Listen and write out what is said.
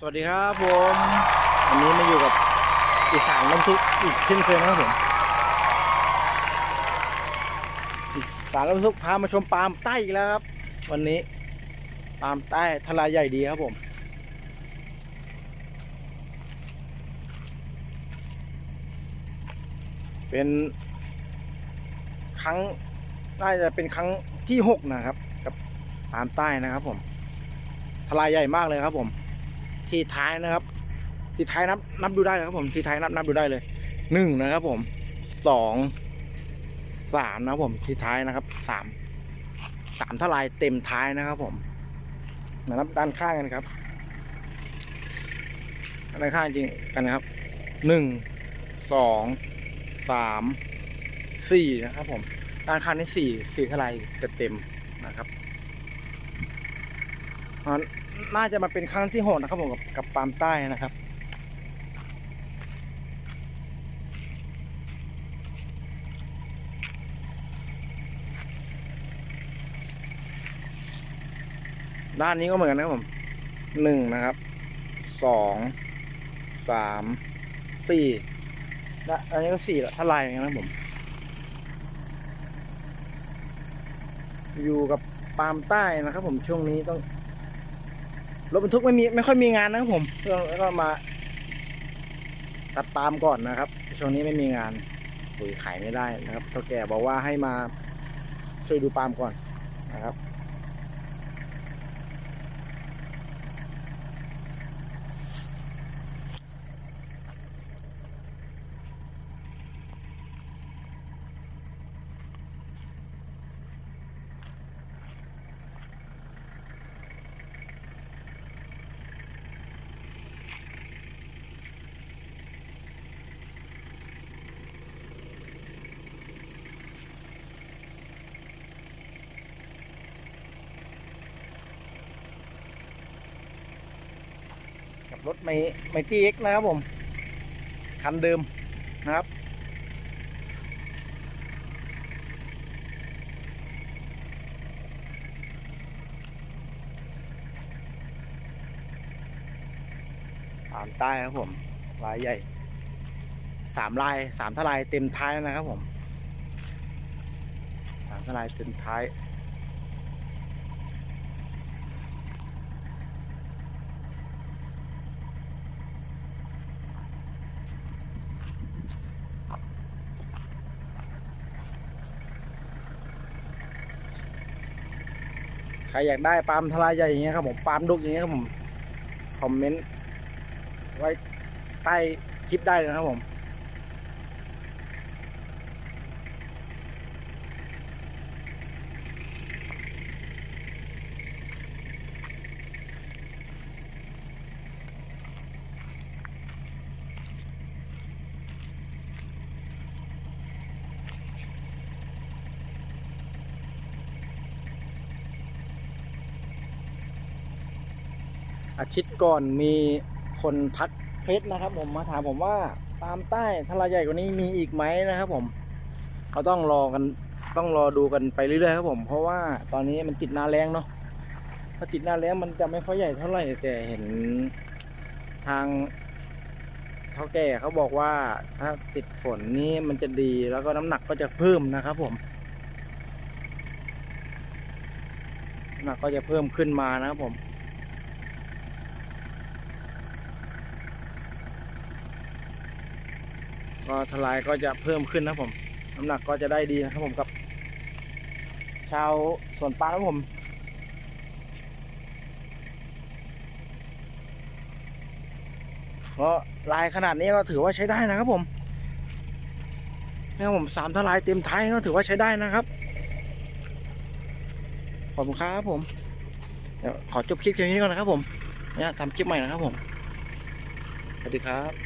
สวัสดีครับผมวันนี้มาอยู่กับอีสานลมทุกอีกเช่นเคยนะครับผมอีสานลมทุกพามาชมปาล์มใต้อีกแล้วครับ วันนี้ปาล์มใต้ทลายใหญ่ดีครับผม เป็นครั้งน่าจะเป็นครั้งที่หกนะครับ กับปาล์มใต้นะครับผมทลายใหญ่มากเลยครับผม ที่ท้ายนะครับ ที่ท้ายนับนับดูได้ครับ ผมที่ท้ายนับนับดูได้เลยหนึ่งนะครับ ผมสองสามนะครับผมที่ท้ายนะครับสามสามทลายเต็มท้ายนะครับ ผมมานับด้านข้างกันครับด้านข้างจริงกันนะครับหนึ่งสองสามสี่นะครับ ผมด้านข้างนี่สี่สี่ทลายจะเต็มนะครับเพราะ น่าจะมาเป็นครั้งที่หกนะครับผมกับกับปามใต้นะครับ ด้านนี้ก็เหมือนกันนะครับผมหนึ่งนะครับสองสามสี่และอันนี้ก็สี่ละทลายอย่างนี้นะผม อยู่กับปามใต้นะครับผมช่วงนี้ต้อง รถบรรทุกไม่มีไม่ค่อยมีงานนะครับผมแล้วก็มาตัดปาล์มก่อนนะครับ ช่วงนี้ไม่มีงานปุ๋ยขายไม่ได้นะครับเท่าแก่บอกว่าให้มาช่วยดูปาล์มก่อนนะครับ รถไม่ไม่ตี้เอ็กนะครับผม คันเดิมนะครับ ตามใต้ครับผม ลายใหญ่สามลายสามทลายเต็มท้ายนะครับผมสามทลายเต็มท้าย ใครอยากได้ปาล์มทลายใหญ่อย่างเงี้ยครับผมปาล์มดุกอย่างเงี้ยครับผมคอมเมนต์ไว้ใต้คลิปได้เลยนะครับผม อาทิตย์ก่อนมีคนทักเฟซนะครับ ผมมาถามผมว่าตามใต้ทลายใหญ่กว่านี้มีอีกไหมนะครับผมเราต้องรอกันต้องรอดูกันไปเรื่อยๆครับผม เพราะว่าตอนนี้มันติดหน้าแรงเนาะถ้าติดหน้าแรงมันจะไม่ค่อยใหญ่เท่าไหร่แต่เห็นทางเท่าแก่เขาบอกว่าถ้าติดฝนนี้มันจะดีแล้วก็น้ำหนักก็จะเพิ่มนะครับผมน้ำหนักก็จะเพิ่มขึ้นมานะครับผม ก็ทลายก็จะเพิ่มขึ้นนะครับผม น้ำหนักก็จะได้ดีนะครับผมกับชาวสวนปล์มนะครับผมก็ลายขนาดนี้ก็ถือว่าใช้ได้นะครับผมนี่ครับผมสามทลายเต็มท้ายก็ถือว่าใช้ได้นะครับ ขอบคุณครับผม เดี๋ยวขอจบคลิปแค่นี้ก่อนนะครับผม เนี่ยทำคลิปใหม่นะครับผม สวัสดีครับ